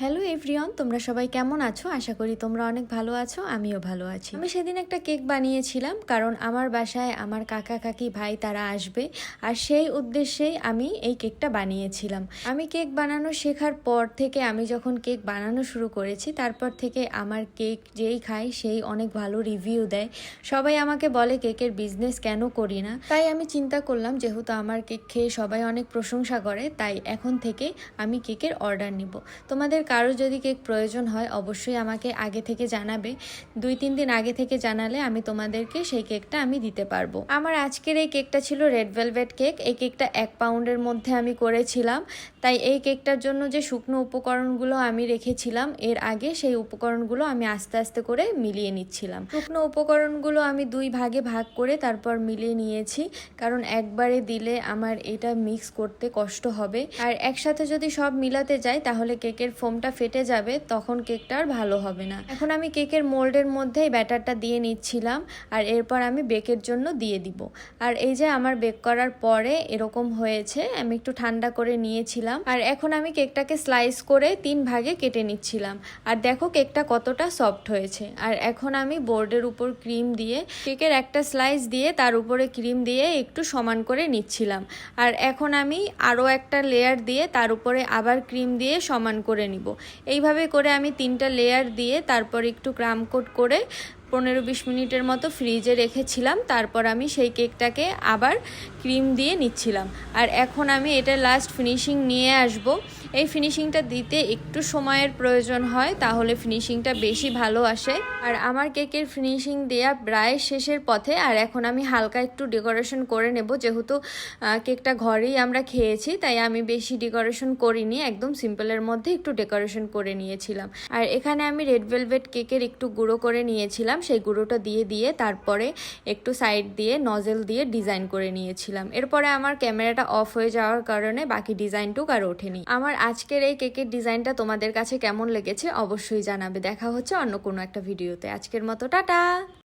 Hello everyone তোমরা সবাই কেমন আছো? আশা করি তোমরা অনেক ভালো আছো, আমিও ভালো আছি। আমি সেদিন একটা কেক বানিয়েছিলাম, কারণ আমার বাসায় আমার কাকা, কাকি, ভাই তারা আসবে, আর সেই উদ্দেশ্যেই আমি এই কেকটা বানিয়েছিলাম। আমি কেক বানানো শেখার পর থেকে আমি যখন কেক বানানো শুরু করেছি, তারপর থেকে আমার কেক যেই খায়, সেই অনেক ভালো রিভিউ দেয়। সবাই আমাকে বলে, কেকের বিজনেস কেন করি না? তাই আমি চিন্তা করলাম, যেহেতু আমার কেক খেয়ে সবাই অনেক প্রশংসা করে, তাই এখন থেকে আমি কেকের অর্ডার নিব। তোমাদের কারও যদি কেক প্রয়োজন হয়, অবশ্যই আমাকে আগে থেকে জানাবে। দুই, তিন দিন আগে থেকে জানালে আমি তোমাদেরকে সেই কেকটা আমি দিতে পারব। আমার আজকের এই কেকটা ছিল রেড ভেলভেট কেক। এই কেকটা এক পাউন্ডের মধ্যে আমি করেছিলাম। তাই এই কেকটার জন্য যে শুকনো উপকরণগুলো আমি রেখেছিলাম, এর আগে সেই উপকরণগুলো আমি আস্তে আস্তে করে মিলিয়ে নিচ্ছিলাম। শুকনো উপকরণগুলো আমি দুই ভাগে ভাগ করে তারপর মিলিয়ে নিয়েছি। কারণ একবারে দিলে আমার এটা মিক্স করতে কষ্ট হবে। আর একসাথে যদি সব মিলাতে যাই, তাহলে কেকের ফোমটা ফেটে যাবে, তখন কেকটা আর ভালো হবে না। এখন আমি কেকের মোল্ডের মধ্যে এই ব্যাটারটা দিয়ে নিচ্ছিলাম, আর এরপর আমি বেকের জন্য দিয়ে দিব। আর এই যে আমার বেক করার পরে এরকম হয়েছে, আমি একটু ঠান্ডা করে নিয়েছিলাম, আর এখন আমি কেকটাকে স্লাইস করে তিন ভাগে কেটে নিচ্ছিলাম। আর দেখো কেকটা কতটা সফট হয়েছে। আর এখন আমি বোর্ডের উপর ক্রিম দিয়ে, কেকের একটা স্লাইস দিয়ে তার উপরে ক্রিম দিয়ে একটু সমান করে নিচ্ছিলাম। আর এখন আমি আরও একটা লেয়ার দিয়ে তার উপরে আবার ক্রিম দিয়ে সমান করে নিব। এইভাবে করে আমি তিনটা লেয়ার দিয়ে তারপর একটু ক্রাম কোট করে পনেরো বিশ মিনিটের মতো ফ্রিজে রেখেছিলাম, তারপর আমি সেই কেকটাকে আবার ক্রিম দিয়ে নিচ্ছিলাম। আর এখন আমি এটা লাস্ট ফিনিশিং নিয়ে আসব। এই ফিনিশিংটা দিতে একটু সময়ের প্রয়োজন হয়, তাহলে ফিনিশিংটা বেশি ভালো আসে। আর আমার কেকের ফিনিশিং দেয়া প্রায় শেষের পথে, আর এখন আমি হালকা একটু ডেকোরেশন করে নেব। যেহেতু কেকটা ঘরেই আমরা খেয়েছি, তাই আমি বেশি ডেকোরেশন করিনি, একদম সিম্পলের মধ্যে একটু ডেকোরেশন করে নিয়েছিলাম। আর এখানে আমি রেড ভেলভেট কেকের একটু গুঁড়ো করে নিয়েছিলাম, সেই গুঁড়োটা দিয়ে দিয়ে তারপরে একটু সাইড দিয়ে নজেল দিয়ে ডিজাইন করে নিয়েছিলাম। এরপরে আমার ক্যামেরাটা অফ হয়ে যাওয়ার কারণে বাকি ডিজাইনটুক আর ওঠেনি। আমার আজকের এই কেকের ডিজাইনটা তোমাদের কাছে কেমন লেগেছে অবশ্যই জানাবে। দেখা হচ্ছে অন্য কোনো একটা ভিডিওতে। আজকের মতো, টাটা!